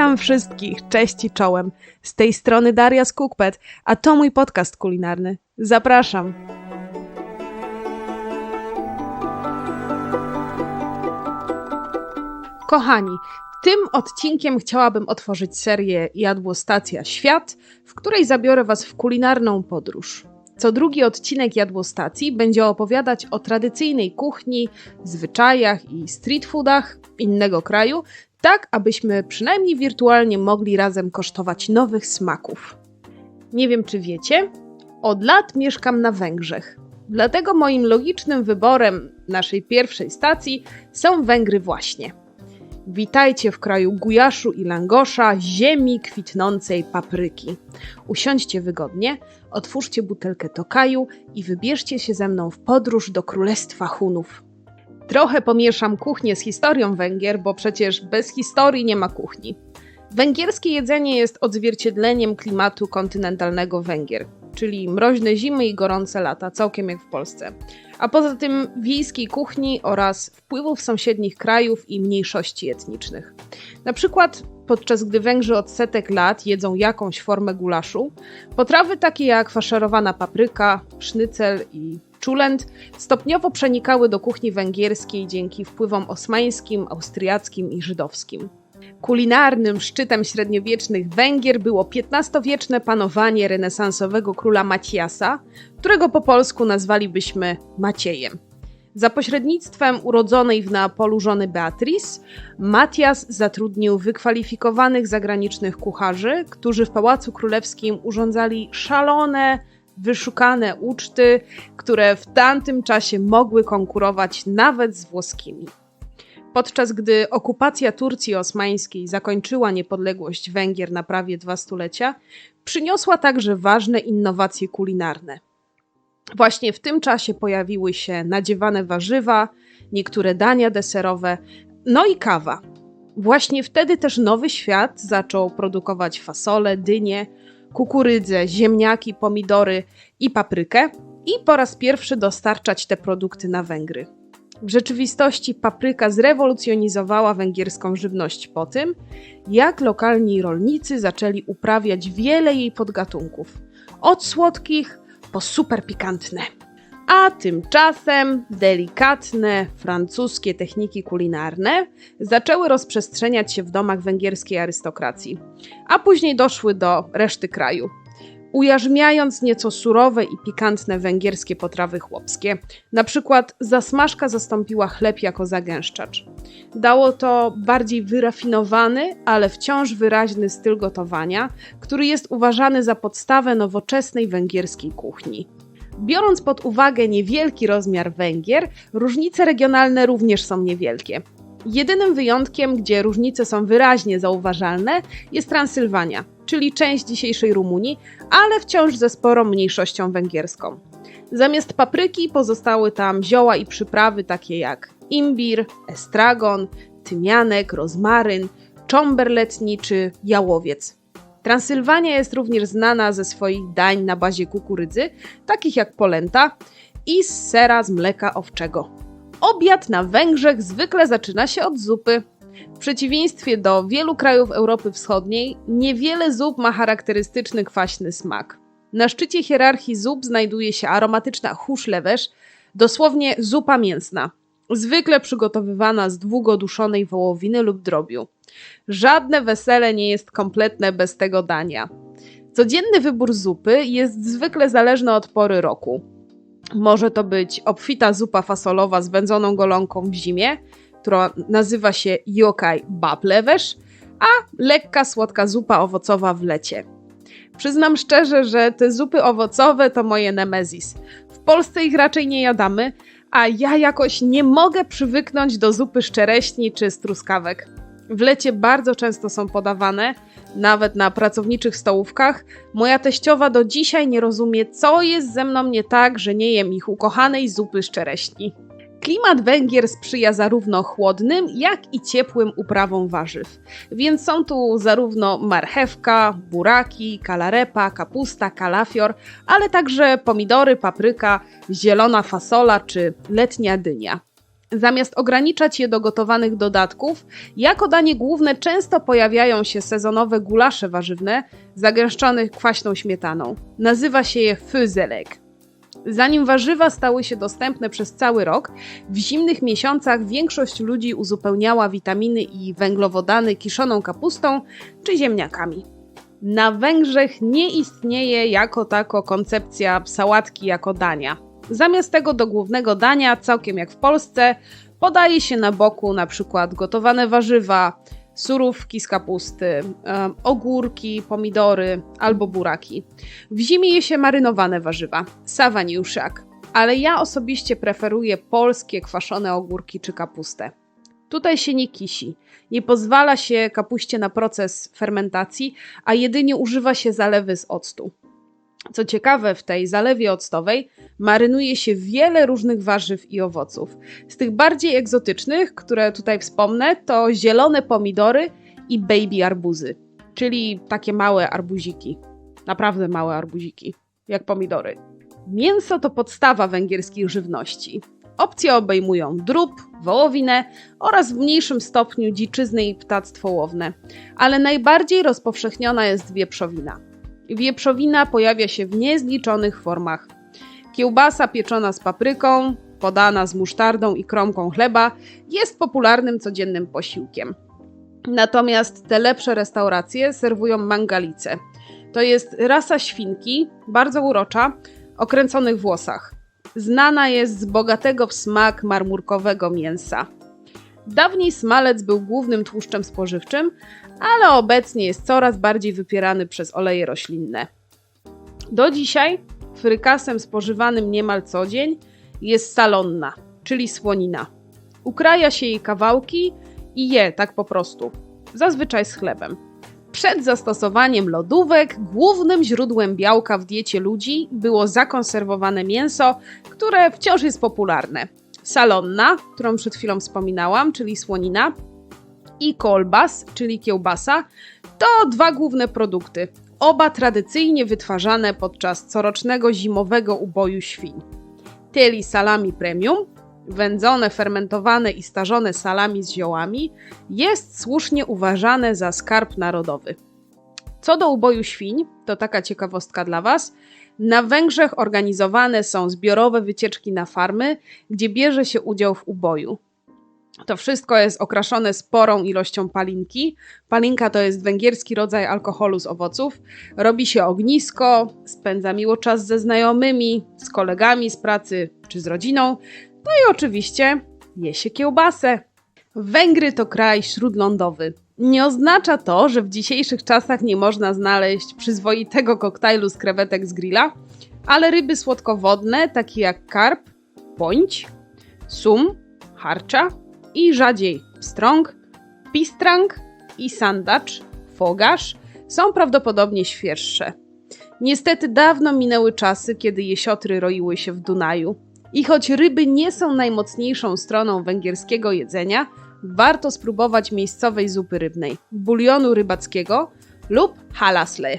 Witam wszystkich, cześć i czołem. Z tej strony Daria z Cookpad, a to mój podcast kulinarny. Zapraszam. Kochani, tym odcinkiem chciałabym otworzyć serię Jadłostacja Świat, w której zabiorę Was w kulinarną podróż. Co drugi odcinek Jadłostacji będzie opowiadać o tradycyjnej kuchni, zwyczajach i street foodach innego kraju, tak abyśmy przynajmniej wirtualnie mogli razem kosztować nowych smaków. Nie wiem, czy wiecie, od lat mieszkam na Węgrzech. Dlatego moim logicznym wyborem naszej pierwszej stacji są Węgry właśnie. Witajcie w kraju gujaszu i langosza, ziemi kwitnącej papryki. Usiądźcie wygodnie, otwórzcie butelkę tokaju i wybierzcie się ze mną w podróż do Królestwa Hunów. Trochę pomieszam kuchnię z historią Węgier, bo przecież bez historii nie ma kuchni. Węgierskie jedzenie jest odzwierciedleniem klimatu kontynentalnego Węgier, czyli mroźne zimy i gorące lata, całkiem jak w Polsce. A poza tym wiejskiej kuchni oraz wpływów sąsiednich krajów i mniejszości etnicznych. Na przykład podczas gdy Węgrzy od setek lat jedzą jakąś formę gulaszu, potrawy takie jak faszerowana papryka, sznycel i czulent stopniowo przenikały do kuchni węgierskiej dzięki wpływom osmańskim, austriackim i żydowskim. Kulinarnym szczytem średniowiecznych Węgier było XV-wieczne panowanie renesansowego króla Maciasa, którego po polsku nazwalibyśmy Maciejem. Za pośrednictwem urodzonej w Neapolu żony Beatrice, Matias zatrudnił wykwalifikowanych zagranicznych kucharzy, którzy w Pałacu Królewskim urządzali szalone, wyszukane uczty, które w tamtym czasie mogły konkurować nawet z włoskimi. Podczas gdy okupacja Turcji osmańskiej zakończyła niepodległość Węgier na prawie dwa stulecia, przyniosła także ważne innowacje kulinarne. Właśnie w tym czasie pojawiły się nadziewane warzywa, niektóre dania deserowe, no i kawa. Właśnie wtedy też nowy świat zaczął produkować fasole, dynie, kukurydzę, ziemniaki, pomidory i paprykę i po raz pierwszy dostarczać te produkty na Węgry. W rzeczywistości papryka zrewolucjonizowała węgierską żywność po tym, jak lokalni rolnicy zaczęli uprawiać wiele jej podgatunków, od słodkich po super pikantne. A tymczasem delikatne francuskie techniki kulinarne zaczęły rozprzestrzeniać się w domach węgierskiej arystokracji, a później doszły do reszty kraju. Ujarzmiając nieco surowe i pikantne węgierskie potrawy chłopskie, na przykład zasmażka zastąpiła chleb jako zagęszczacz. Dało to bardziej wyrafinowany, ale wciąż wyraźny styl gotowania, który jest uważany za podstawę nowoczesnej węgierskiej kuchni. Biorąc pod uwagę niewielki rozmiar Węgier, różnice regionalne również są niewielkie. Jedynym wyjątkiem, gdzie różnice są wyraźnie zauważalne, jest Transylwania, czyli część dzisiejszej Rumunii, ale wciąż ze sporą mniejszością węgierską. Zamiast papryki pozostały tam zioła i przyprawy takie jak imbir, estragon, tymianek, rozmaryn, czomber letni czy jałowiec. Transylwania jest również znana ze swoich dań na bazie kukurydzy, takich jak polenta i sera z mleka owczego. Obiad na Węgrzech zwykle zaczyna się od zupy. W przeciwieństwie do wielu krajów Europy Wschodniej, niewiele zup ma charakterystyczny kwaśny smak. Na szczycie hierarchii zup znajduje się aromatyczna huszlewesz, dosłownie zupa mięsna, zwykle przygotowywana z długo duszonej wołowiny lub drobiu. Żadne wesele nie jest kompletne bez tego dania. Codzienny wybór zupy jest zwykle zależny od pory roku. Może to być obfita zupa fasolowa z wędzoną golonką w zimie, która nazywa się yokai bablewesz, a lekka, słodka zupa owocowa w lecie. Przyznam szczerze, że te zupy owocowe to moje nemezis. W Polsce ich raczej nie jadamy, a ja jakoś nie mogę przywyknąć do zupy z czereśni czy z truskawek. W lecie bardzo często są podawane, nawet na pracowniczych stołówkach. Moja teściowa do dzisiaj nie rozumie, co jest ze mną nie tak, że nie jem ich ukochanej zupy z czereśni. Klimat Węgier sprzyja zarówno chłodnym, jak i ciepłym uprawom warzyw, więc są tu zarówno marchewka, buraki, kalarepa, kapusta, kalafior, ale także pomidory, papryka, zielona fasola czy letnia dynia. Zamiast ograniczać je do gotowanych dodatków, jako danie główne często pojawiają się sezonowe gulasze warzywne zagęszczone kwaśną śmietaną. Nazywa się je fyzelek. Zanim warzywa stały się dostępne przez cały rok, w zimnych miesiącach większość ludzi uzupełniała witaminy i węglowodany kiszoną kapustą czy ziemniakami. Na Węgrzech nie istnieje jako tako koncepcja sałatki jako dania. Zamiast tego do głównego dania, całkiem jak w Polsce, podaje się na boku na przykład gotowane warzywa, surówki z kapusty, ogórki, pomidory albo buraki. W zimie je się marynowane warzywa, sawaniuszak, ale ja osobiście preferuję polskie kwaszone ogórki czy kapustę. Tutaj się nie kisi, nie pozwala się kapuście na proces fermentacji, a jedynie używa się zalewy z octu. Co ciekawe, w tej zalewie octowej marynuje się wiele różnych warzyw i owoców. Z tych bardziej egzotycznych, które tutaj wspomnę, to zielone pomidory i baby arbuzy, czyli takie małe arbuziki. Naprawdę małe arbuziki, jak pomidory. Mięso to podstawa węgierskich żywności. Opcje obejmują drób, wołowinę oraz w mniejszym stopniu dziczyzny i ptactwo łowne, ale najbardziej rozpowszechniona jest wieprzowina. Wieprzowina pojawia się w niezliczonych formach. Kiełbasa pieczona z papryką, podana z musztardą i kromką chleba, jest popularnym codziennym posiłkiem. Natomiast te lepsze restauracje serwują mangalice. To jest rasa świnki, bardzo urocza, o kręconych włosach. Znana jest z bogatego w smak marmurkowego mięsa. Dawniej smalec był głównym tłuszczem spożywczym, ale obecnie jest coraz bardziej wypierany przez oleje roślinne. Do dzisiaj frykasem spożywanym niemal co dzień jest salonna, czyli słonina. Ukraja się jej kawałki i je tak po prostu, zazwyczaj z chlebem. Przed zastosowaniem lodówek głównym źródłem białka w diecie ludzi było zakonserwowane mięso, które wciąż jest popularne. Salonna, którą przed chwilą wspominałam, czyli słonina, i kolbas, czyli kiełbasa, to dwa główne produkty, oba tradycyjnie wytwarzane podczas corocznego zimowego uboju świń. Teli salami premium, wędzone, fermentowane i starzone salami z ziołami, jest słusznie uważane za skarb narodowy. Co do uboju świń, to taka ciekawostka dla Was. Na Węgrzech organizowane są zbiorowe wycieczki na farmy, gdzie bierze się udział w uboju. To wszystko jest okraszone sporą ilością palinki. Palinka to jest węgierski rodzaj alkoholu z owoców. Robi się ognisko, spędza miło czas ze znajomymi, z kolegami z pracy czy z rodziną. No i oczywiście je się kiełbasę. Węgry to kraj śródlądowy. Nie oznacza to, że w dzisiejszych czasach nie można znaleźć przyzwoitego koktajlu z krewetek z grilla, ale ryby słodkowodne, takie jak karp, bądź, sum, harcza i rzadziej pstrąg, pistrang i sandacz, fogarz są prawdopodobnie świeższe. Niestety dawno minęły czasy, kiedy jesiotry roiły się w Dunaju. I choć ryby nie są najmocniejszą stroną węgierskiego jedzenia, warto spróbować miejscowej zupy rybnej, bulionu rybackiego lub halasle.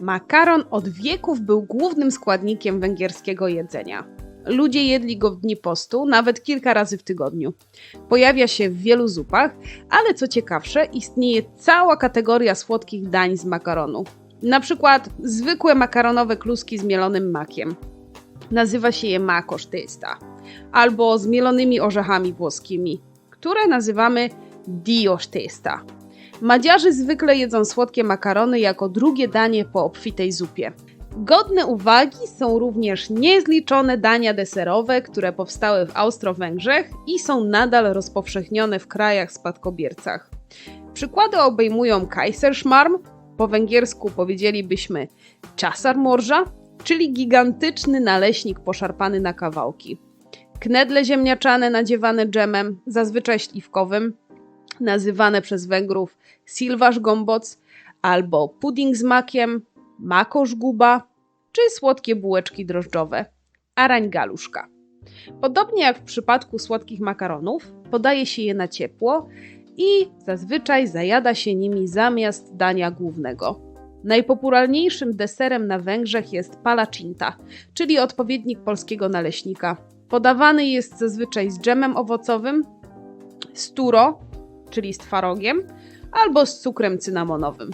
Makaron od wieków był głównym składnikiem węgierskiego jedzenia. Ludzie jedli go w dni postu, nawet kilka razy w tygodniu. Pojawia się w wielu zupach, ale co ciekawsze, istnieje cała kategoria słodkich dań z makaronu. Na przykład zwykłe makaronowe kluski z mielonym makiem. Nazywa się je makosz testa. Albo z mielonymi orzechami włoskimi, które nazywamy dios testa. Madziarzy zwykle jedzą słodkie makarony jako drugie danie po obfitej zupie. Godne uwagi są również niezliczone dania deserowe, które powstały w Austro-Węgrzech i są nadal rozpowszechnione w krajach spadkobiercach. Przykłady obejmują Kaiserschmarm, po węgiersku powiedzielibyśmy czasar morża, czyli gigantyczny naleśnik poszarpany na kawałki. Knedle ziemniaczane nadziewane dżemem, zazwyczaj śliwkowym, nazywane przez Węgrów silvasz gomboc, albo pudding z makiem, makosz guba czy słodkie bułeczki drożdżowe, arań galuszka. Podobnie jak w przypadku słodkich makaronów, podaje się je na ciepło i zazwyczaj zajada się nimi zamiast dania głównego. Najpopularniejszym deserem na Węgrzech jest palacinta, czyli odpowiednik polskiego naleśnika. Podawany jest zazwyczaj z dżemem owocowym, z turo, czyli z twarogiem, albo z cukrem cynamonowym.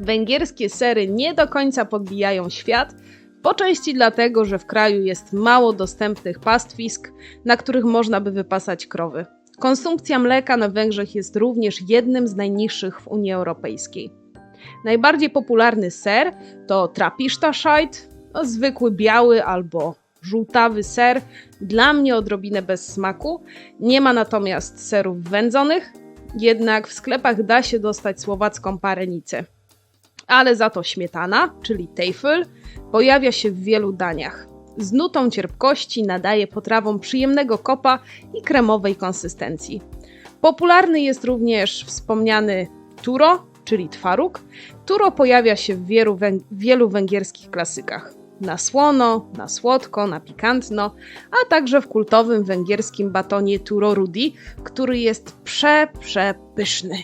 Węgierskie sery nie do końca podbijają świat, po części dlatego, że w kraju jest mało dostępnych pastwisk, na których można by wypasać krowy. Konsumpcja mleka na Węgrzech jest również jednym z najniższych w Unii Europejskiej. Najbardziej popularny ser to Trapisztascheit, no, zwykły biały albo żółtawy ser, dla mnie odrobinę bez smaku. Nie ma natomiast serów wędzonych, jednak w sklepach da się dostać słowacką parenicę. Ale za to śmietana, czyli tejfel, pojawia się w wielu daniach. Z nutą cierpkości nadaje potrawom przyjemnego kopa i kremowej konsystencji. Popularny jest również wspomniany turo, czyli twaróg. Turo pojawia się w wielu, węg wielu węgierskich klasykach. Na słono, na słodko, na pikantno, a także w kultowym węgierskim batonie Turo Rudi, który jest prze, przepyszny.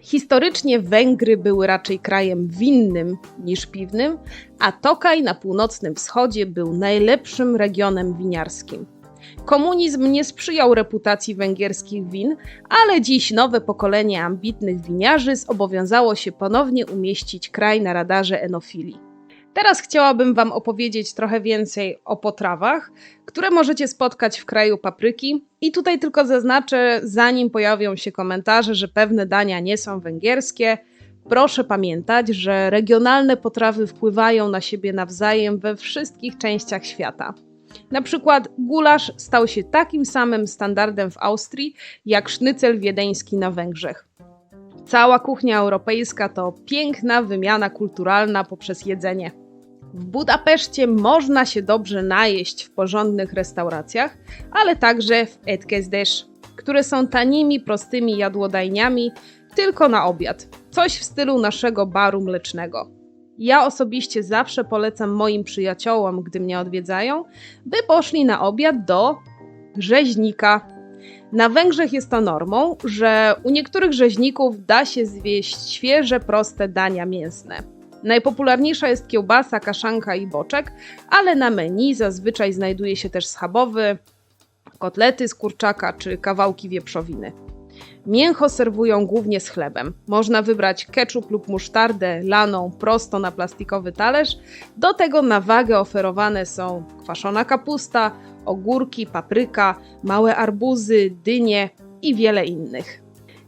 Historycznie Węgry były raczej krajem winnym niż piwnym, a Tokaj na północnym wschodzie był najlepszym regionem winiarskim. Komunizm nie sprzyjał reputacji węgierskich win, ale dziś nowe pokolenie ambitnych winiarzy zobowiązało się ponownie umieścić kraj na radarze enofilii. Teraz chciałabym Wam opowiedzieć trochę więcej o potrawach, które możecie spotkać w kraju papryki. I tutaj tylko zaznaczę, zanim pojawią się komentarze, że pewne dania nie są węgierskie. Proszę pamiętać, że regionalne potrawy wpływają na siebie nawzajem we wszystkich częściach świata. Na przykład gulasz stał się takim samym standardem w Austrii jak sznycel wiedeński na Węgrzech. Cała kuchnia europejska to piękna wymiana kulturalna poprzez jedzenie. W Budapeszcie można się dobrze najeść w porządnych restauracjach, ale także w Etkezdes, które są tanimi, prostymi jadłodajniami tylko na obiad. Coś w stylu naszego baru mlecznego. Ja osobiście zawsze polecam moim przyjaciołom, gdy mnie odwiedzają, by poszli na obiad do rzeźnika. Na Węgrzech jest to normą, że u niektórych rzeźników da się zwieść świeże, proste dania mięsne. Najpopularniejsza jest kiełbasa, kaszanka i boczek, ale na menu zazwyczaj znajduje się też schabowy, kotlety z kurczaka czy kawałki wieprzowiny. Mięcho serwują głównie z chlebem. Można wybrać ketchup lub musztardę laną prosto na plastikowy talerz. Do tego na wagę oferowane są kwaszona kapusta, ogórki, papryka, małe arbuzy, dynie i wiele innych.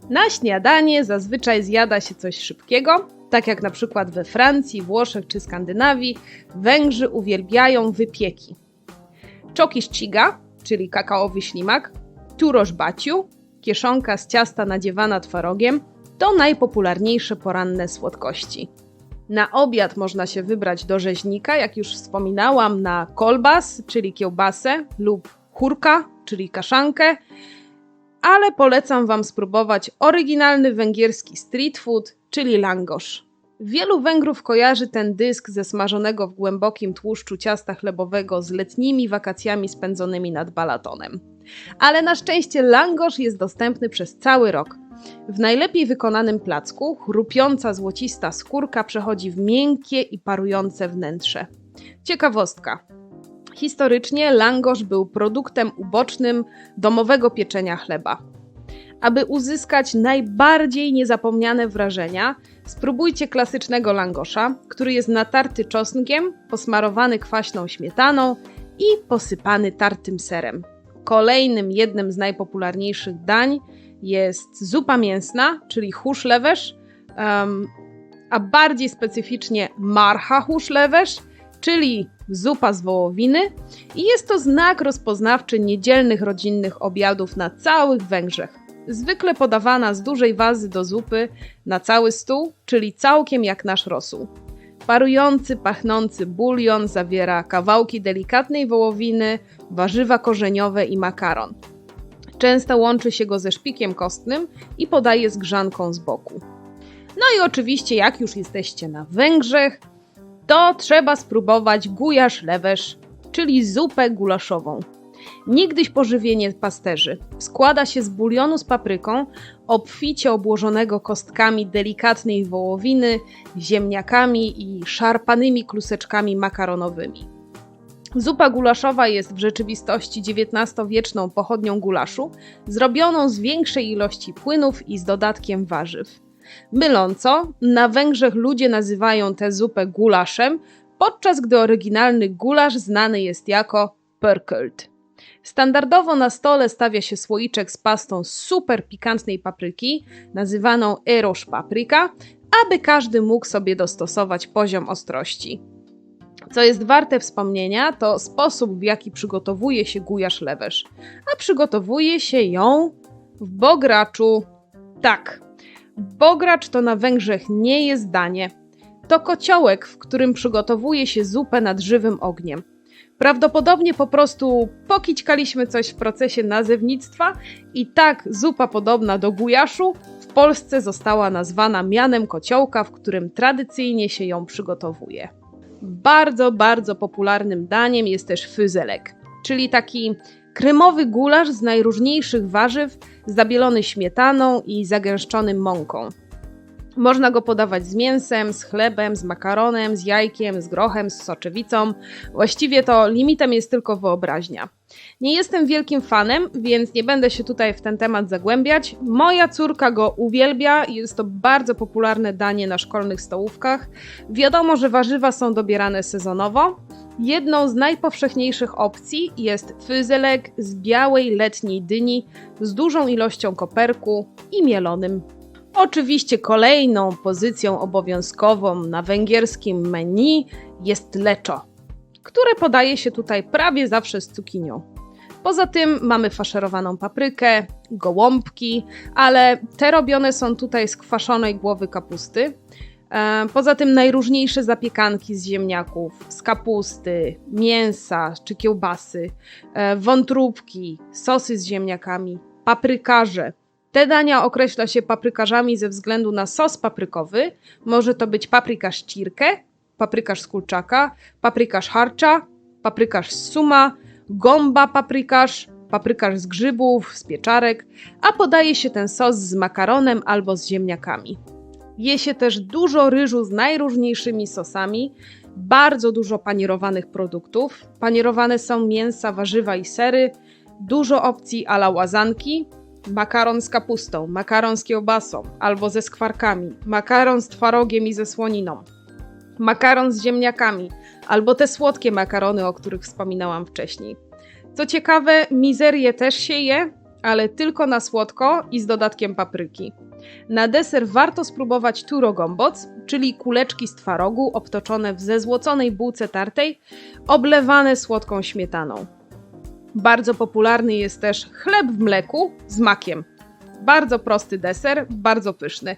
Na śniadanie zazwyczaj zjada się coś szybkiego, tak jak na przykład we Francji, Włoszech czy Skandynawii, Węgrzy uwielbiają wypieki. Czokiszciga, czyli kakaowy ślimak, turoż baciu, kieszonka z ciasta nadziewana twarogiem, to najpopularniejsze poranne słodkości. Na obiad można się wybrać do rzeźnika, jak już wspominałam, na kolbas, czyli kiełbasę, lub churka, czyli kaszankę, ale polecam Wam spróbować oryginalny węgierski street food, czyli langosz. Wielu Węgrów kojarzy ten dysk ze smażonego w głębokim tłuszczu ciasta chlebowego z letnimi wakacjami spędzonymi nad Balatonem. Ale na szczęście langosz jest dostępny przez cały rok. W najlepiej wykonanym placku chrupiąca złocista skórka przechodzi w miękkie i parujące wnętrze. Ciekawostka. Historycznie langosz był produktem ubocznym domowego pieczenia chleba. Aby uzyskać najbardziej niezapomniane wrażenia, spróbujcie klasycznego langosza, który jest natarty czosnkiem, posmarowany kwaśną śmietaną i posypany tartym serem. Kolejnym jednym z najpopularniejszych dań jest zupa mięsna, czyli huszlewesz, um, a bardziej specyficznie marcha huszlewesz, czyli zupa z wołowiny i jest to znak rozpoznawczy niedzielnych rodzinnych obiadów na całych Węgrzech. Zwykle podawana z dużej wazy do zupy na cały stół, czyli całkiem jak nasz rosół. Parujący, pachnący bulion zawiera kawałki delikatnej wołowiny, warzywa korzeniowe i makaron. Często łączy się go ze szpikiem kostnym i podaje z grzanką z boku. No i oczywiście, jak już jesteście na Węgrzech, to trzeba spróbować gujasz lewesz, czyli zupę gulaszową. Niegdyś pożywienie pasterzy. Składa się z bulionu z papryką, obficie obłożonego kostkami delikatnej wołowiny, ziemniakami i szarpanymi kluseczkami makaronowymi. Zupa gulaszowa jest w rzeczywistości XIX-wieczną pochodnią gulaszu, zrobioną z większej ilości płynów i z dodatkiem warzyw. Myląco, na Węgrzech ludzie nazywają tę zupę gulaszem, podczas gdy oryginalny gulasz znany jest jako pörkölt. Standardowo na stole stawia się słoiczek z pastą super pikantnej papryki, nazywaną erosz papryka, aby każdy mógł sobie dostosować poziom ostrości. Co jest warte wspomnienia, to sposób, w jaki przygotowuje się gujasz lewesz. A przygotowuje się ją w bograczu. Tak, bogracz to na Węgrzech nie jest danie. To kociołek, w którym przygotowuje się zupę nad żywym ogniem. Prawdopodobnie po prostu pokićkaliśmy coś w procesie nazewnictwa i tak zupa podobna do gujaszu w Polsce została nazwana mianem kociołka, w którym tradycyjnie się ją przygotowuje. Bardzo, bardzo popularnym daniem jest też fyzelek, czyli taki kremowy gulasz z najróżniejszych warzyw, zabielony śmietaną i zagęszczony mąką. Można go podawać z mięsem, z chlebem, z makaronem, z jajkiem, z grochem, z soczewicą. Właściwie to limitem jest tylko wyobraźnia. Nie jestem wielkim fanem, więc nie będę się tutaj w ten temat zagłębiać. Moja córka go uwielbia, jest to bardzo popularne danie na szkolnych stołówkach. Wiadomo, że warzywa są dobierane sezonowo. Jedną z najpowszechniejszych opcji jest fyzelek z białej letniej dyni z dużą ilością koperku i mielonym Oczywiście kolejną pozycją obowiązkową na węgierskim menu jest leczo, które podaje się tutaj prawie zawsze z cukinią. Poza tym mamy faszerowaną paprykę, gołąbki, ale te robione są tutaj z kwaszonej głowy kapusty. E, poza tym najróżniejsze zapiekanki z ziemniaków, z kapusty, mięsa czy kiełbasy, e, wątróbki, sosy z ziemniakami, paprykarze, te dania określa się paprykarzami ze względu na sos paprykowy. Może to być paprykarz cirkę, paprykarz z kurczaka, paprykarz harcza, paprykarz z suma, gąba paprykarz, paprykarz z grzybów, z pieczarek, a podaje się ten sos z makaronem albo z ziemniakami. Je się też dużo ryżu z najróżniejszymi sosami, bardzo dużo panierowanych produktów. Panierowane są mięsa, warzywa i sery, dużo opcji ala łazanki, makaron z kapustą, makaron z kiełbasą albo ze skwarkami, makaron z twarogiem i ze słoniną, makaron z ziemniakami albo te słodkie makarony, o których wspominałam wcześniej. Co ciekawe, mizerię też się je, ale tylko na słodko i z dodatkiem papryki. Na deser warto spróbować turogomboc, czyli kuleczki z twarogu obtoczone w zezłoconej bułce tartej, oblewane słodką śmietaną. Bardzo popularny jest też chleb w mleku z makiem. Bardzo prosty deser, bardzo pyszny.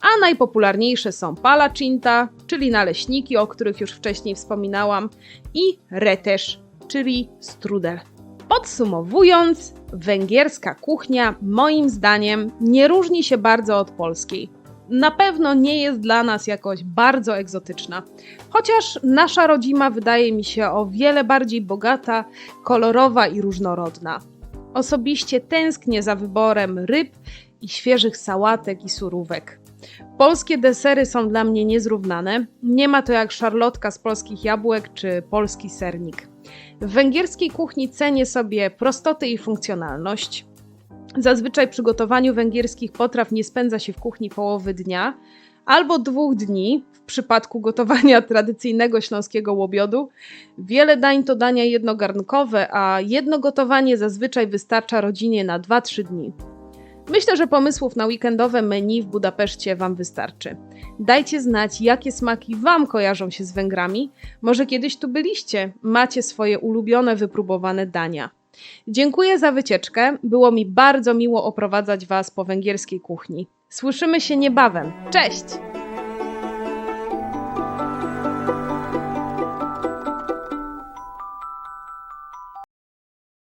A najpopularniejsze są palacinta, czyli naleśniki, o których już wcześniej wspominałam, i retesz, czyli strudel. Podsumowując, węgierska kuchnia moim zdaniem nie różni się bardzo od polskiej na pewno nie jest dla nas jakoś bardzo egzotyczna. Chociaż nasza rodzima wydaje mi się o wiele bardziej bogata, kolorowa i różnorodna. Osobiście tęsknię za wyborem ryb i świeżych sałatek i surówek. Polskie desery są dla mnie niezrównane. Nie ma to jak szarlotka z polskich jabłek czy polski sernik. W węgierskiej kuchni cenię sobie prostotę i funkcjonalność. Zazwyczaj przygotowaniu węgierskich potraw nie spędza się w kuchni połowy dnia albo dwóch dni w przypadku gotowania tradycyjnego śląskiego łobiodu. Wiele dań to dania jednogarnkowe, a jedno gotowanie zazwyczaj wystarcza rodzinie na 2-3 dni. Myślę, że pomysłów na weekendowe menu w Budapeszcie Wam wystarczy. Dajcie znać, jakie smaki Wam kojarzą się z Węgrami. Może kiedyś tu byliście, macie swoje ulubione, wypróbowane dania. Dziękuję za wycieczkę. Było mi bardzo miło oprowadzać Was po węgierskiej kuchni. Słyszymy się niebawem. Cześć!